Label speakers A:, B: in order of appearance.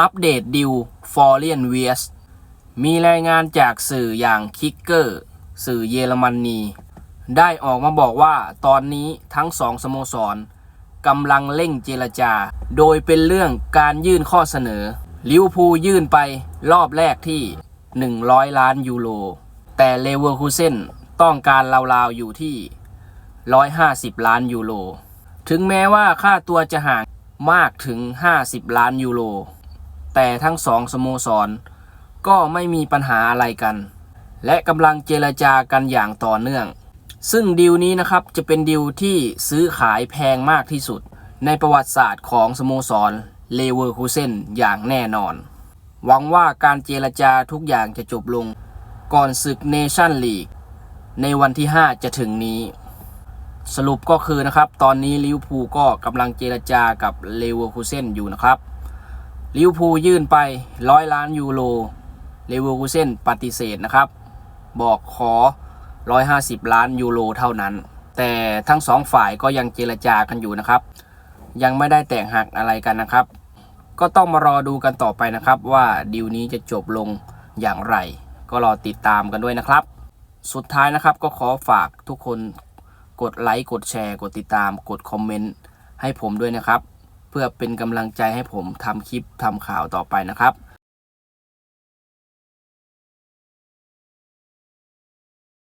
A: อัปเดตดิวฟอร์เรียนเวียสมีรายงานจากสื่ออย่างคิกเกอร์สื่อเยอรมนี ได้ออกมาบอกว่าตอนนี้ทั้งสองสโมสรกำลังเร่งเจรจา โดยเป็นเรื่องการยื่นข้อเสนอ ลิวพูยื่นไปรอบแรกที่ 100 ล้านยูโร แต่เลเวอร์คูเซนต้องการราวๆอยู่ที่ 150 ล้านยูโร ถึงแม้ว่าค่าตัวจะห่างมากถึง 50 ล้านยูโร แต่ทั้งสองสโมสร ก็ไม่มีปัญหาอะไรกัน และกำลังเจรจากันอย่างต่อเนื่อง ซึ่งดีลนี้นะครับจะเป็นดีลที่ซื้อขายแพงมากที่สุด ในประวัติศาสตร์ของสโมสรเลเวอร์คูเซนอย่างแน่นอน หวังว่าการเจรจาทุกอย่างจะจบลง ก่อนศึกเนชั่นลีกในวันที่ 5 จะถึงนี้ สรุปก็คือนะครับ ตอนนี้ลิเวอร์พูลก็กำลังเจรจากับเลเวอร์คูเซนอยู่นะครับ ลิวพูยื่นไปร้อยล้านยูโรเลเวอร์คูเซนปฏิเสธนะครับ บอกขอ 150 ล้านยูโรเท่านั้น แต่ทั้งสองฝ่ายก็ยังเจรจากันอยู่นะครับ ยังไม่ได้แตกหักอะไรกันนะครับ ก็ต้องมารอดูกันต่อไปนะครับ ว่าดีลนี้จะจบลงอย่างไร ก็รอติดตามกันด้วยนะครับ สุดท้ายนะครับก็ขอฝากทุกคนกดไลค์กดแชร์ กดติดตามกดคอมเมนต์ให้ผมด้วยนะครับ เพื่อเป็นกำลังใจให้ผมทำคลิปทำข่าวต่อไปนะครับ